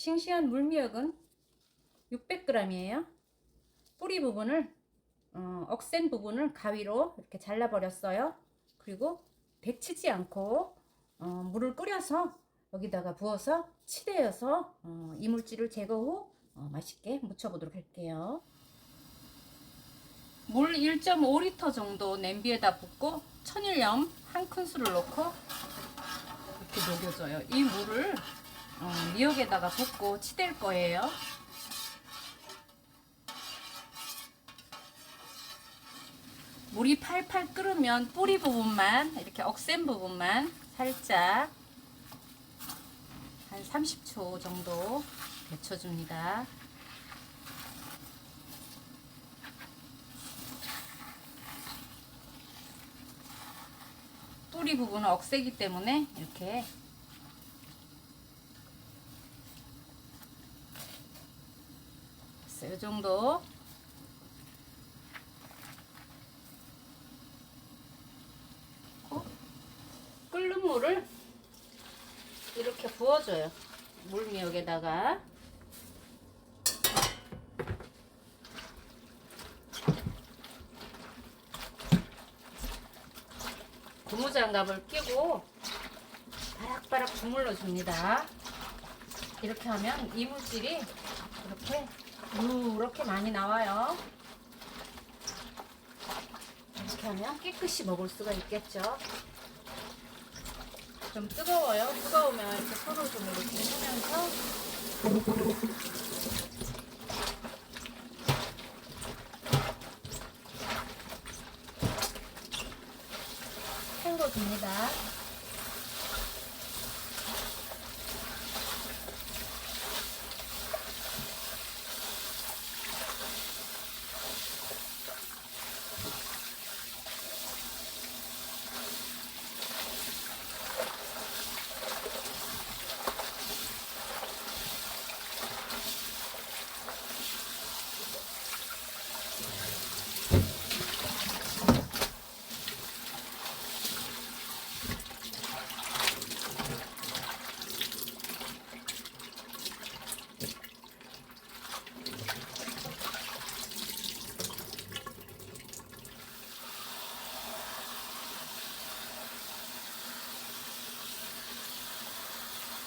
싱싱한 물미역은 600g이에요. 뿌리 부분을 어, 억센 부분을 가위로 이렇게 잘라버렸어요. 그리고 데치지 않고 어, 물을 끓여서 여기다가 부어서 치대어서 어, 이물질을 제거 후 어, 맛있게 무쳐보도록 할게요. 물 1.5리터 정도 냄비에다 붓고 천일염 한 큰술을 넣고 이렇게 녹여줘요. 이 물을 어, 미역에다가 붓고 치댈 거예요. 물이 팔팔 끓으면 뿌리 부분만 이렇게 억센 부분만 살짝 한 30초 정도 데쳐줍니다. 뿌리 부분은 억세기 때문에 이렇게 이 정도 끓는 물을 이렇게 부어줘요. 물미역에다가 고무장갑을 끼고 바락바락 주물러 줍니다. 이렇게 하면 이물질이 이렇게 이렇게 많이 나와요. 이렇게 하면 깨끗이 먹을 수가 있겠죠. 좀 뜨거워요. 뜨거우면 이렇게 손을 좀 이렇게 하면서 헹궈줍니다.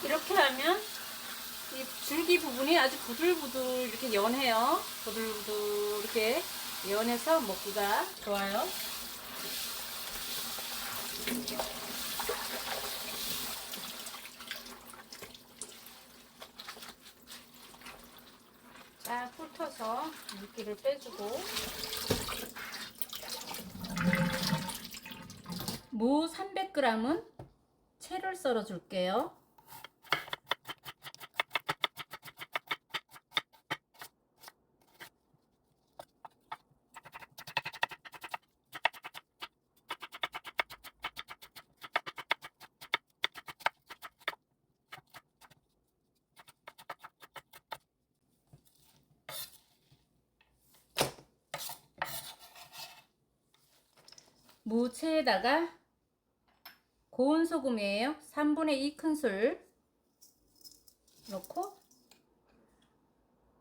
이렇게 하면 이 줄기 부분이 아주 부들부들 이렇게 연해요. 부들부들 이렇게 연해서 먹기가 좋아요. 자, 훑어서 물기를 빼주고 무 300g은 채를 썰어 줄게요. 무채에다가 고운 소금이에요. 3분의 2 큰술 넣고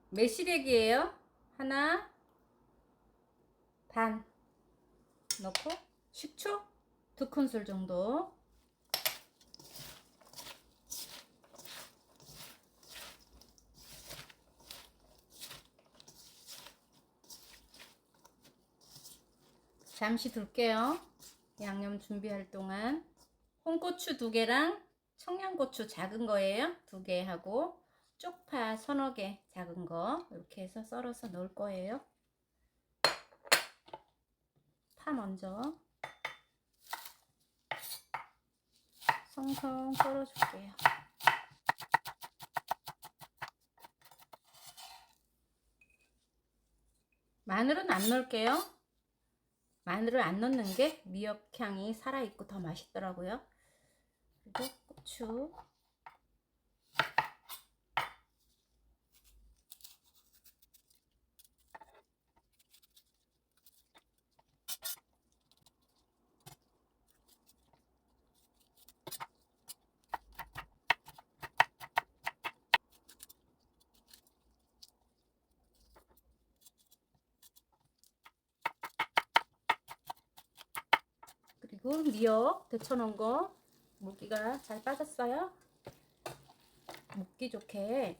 매시래기예요. 하나 반 넣고 식초 두 큰술 정도 잠시 둘게요. 양념 준비할 동안 홍고추 두 개랑 청양고추 작은 거예요. 두 개 하고 쪽파 서너 개 작은 거 이렇게 해서 썰어서 넣을 거예요. 파 먼저 성성 썰어줄게요. 마늘은 안 넣을게요. 마늘을 안 넣는 게 미역 향이 살아있고 더 맛있더라고요. 그리고 고추. 그리고 미역 데쳐놓은 거 물기가 잘 빠졌어요. 먹기 좋게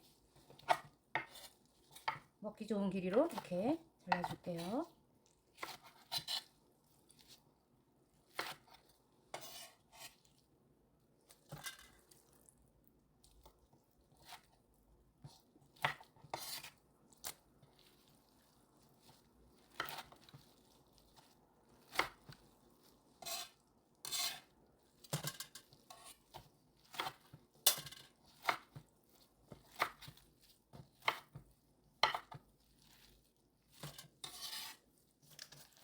먹기 좋은 길이로 이렇게 잘라줄게요.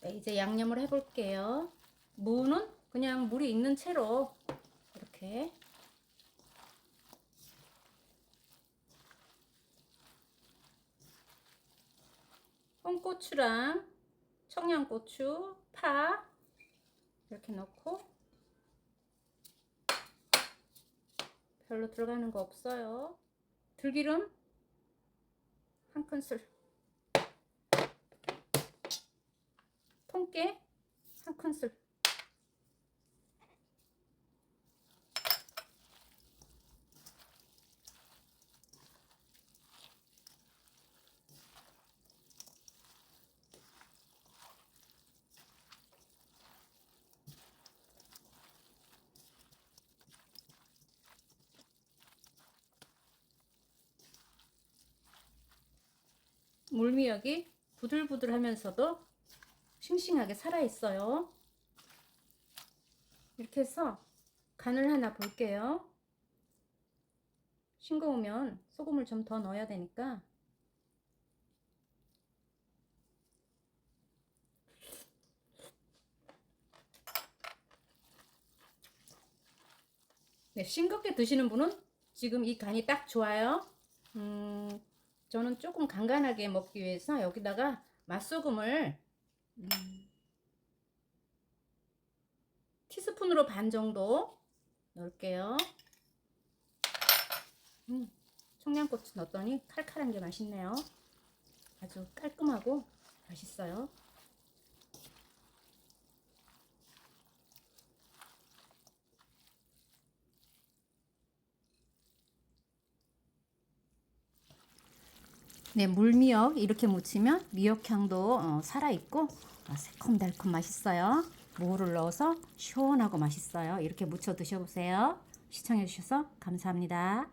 네, 이제 양념을 해볼게요. 무는 그냥 물이 있는 채로 이렇게 홍고추랑 청양고추, 파 이렇게 넣고 별로 들어가는 거 없어요. 들기름 한 큰술 통깨 한 큰술. 물미역이 부들부들하면서도 싱싱하게 살아있어요. 이렇게 해서 간을 하나 볼게요. 싱거우면 소금을 좀 더 넣어야 되니까 네, 싱겁게 드시는 분은 지금 이 간이 딱 좋아요. 음, 저는 조금 간간하게 먹기 위해서 여기다가 맛소금을 음, 티스푼으로 반 정도 넣을게요. 음, 청양고추 넣었더니 칼칼한 게 맛있네요. 아주 깔끔하고 맛있어요. 네, 물미역 이렇게 무치면 미역향도 어, 살아있고 어, 새콤달콤 맛있어요. 무를 넣어서 시원하고 맛있어요. 이렇게 무쳐 드셔보세요. 시청해주셔서 감사합니다.